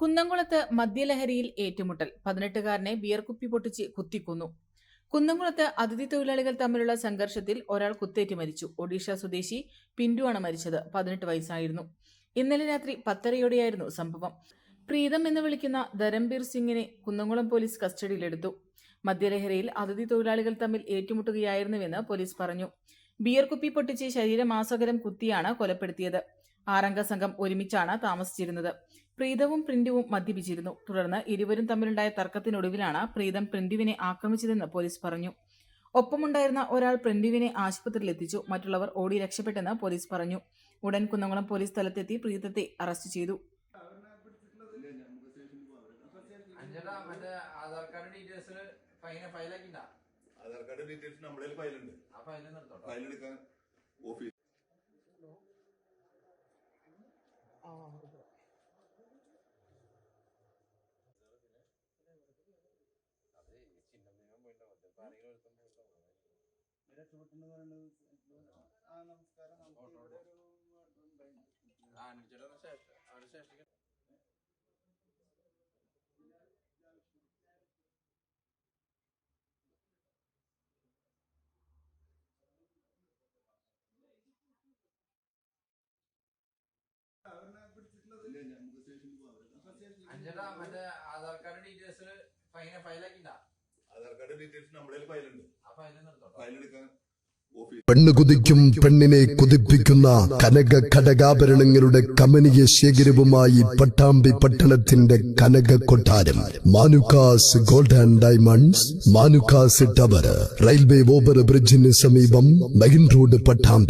കുന്നംകുളത്ത് മദ്യലഹരിയിൽ ഏറ്റുമുട്ടൽ. പതിനെട്ടുകാരനെ ബിയർ കുപ്പി പൊട്ടിച്ച് കുത്തിക്കൊന്നു. കുന്നംകുളത്ത് അതിഥി തൊഴിലാളികൾ തമ്മിലുള്ള സംഘർഷത്തിൽ ഒരാൾ കുത്തേറ്റ് മരിച്ചു. ഒഡീഷ സ്വദേശി പിന്റുവാണ് മരിച്ചത്. പതിനെട്ട് വയസ്സായിരുന്നു. ഇന്നലെ രാത്രി പത്തരയോടെയായിരുന്നു സംഭവം. പ്രീതം എന്ന് വിളിക്കുന്ന ധരംബീർ സിംഗിനെ കുന്നംകുളം പോലീസ് കസ്റ്റഡിയിലെടുത്തു. മദ്യലഹരിയിൽ അതിഥി തൊഴിലാളികൾ തമ്മിൽ ഏറ്റുമുട്ടുകയായിരുന്നുവെന്ന് പോലീസ് പറഞ്ഞു. ബിയർ കുപ്പി പൊട്ടിച്ച് ശരീരമാസകരം കുത്തിയാണ് കൊലപ്പെടുത്തിയത്. ആറംഗ സംഘം ഒരുമിച്ചാണ് താമസിച്ചിരുന്നത്. പ്രീതവും പ്രിന്റുവും മദ്യപിച്ചിരുന്നു. തുടർന്ന് ഇരുവരും തമ്മിലുണ്ടായ തർക്കത്തിനൊടുവിലാണ് പ്രീതം പ്രിന്റുവിനെ ആക്രമിച്ചതെന്ന് പോലീസ് പറഞ്ഞു. ഒപ്പമുണ്ടായിരുന്ന ഒരാൾ പ്രിന്റുവിനെ ആശുപത്രിയിൽ എത്തിച്ചു മറ്റുള്ളവർ ഓടി രക്ഷപ്പെട്ടെന്ന് പോലീസ് പറഞ്ഞു. ഉടൻ കുന്നംകുളം പോലീസ് സ്ഥലത്തെത്തി പ്രീതത്തെ അറസ്റ്റ് ചെയ്തു. Aadhaar card details Aadhaar card details ഫയലുണ്ട്. ആ ഫയൽ നിർത്തോട്ടോ ഫയൽ എടുക്കാൻ ഓഫീസ് ആ അഞ്ചേട്ടാ ശേഷം അവിടെ ശേഷം അഞ്ചേട്ടാ മറ്റേ ആധാർ കാർഡ് ഡീറ്റെയിൽസ് ഫൈന ഫയലാക്കിണ്ടാ ആധാർ കാർഡ് ഡീറ്റെയിൽസ് നമ്മുടെ ഫയലുണ്ട് ആ ഫയൽ ഓഫീസ് പെണ്ണ് കുതിക്കും പെണ്ണിനെ കുതിപ്പിക്കുന്ന കനക ഘടകാഭരണങ്ങളുടെ കമനീയ ശേഖരവുമായി പട്ടാമ്പി പട്ടണത്തിന്റെ കനക കൊട്ടാരം. Manukkas gold and diamonds Manukkas tower railway over ബ്രിഡ്ജിന് സമീപം മെയിൻ റോഡ് പട്ടാമ്പി.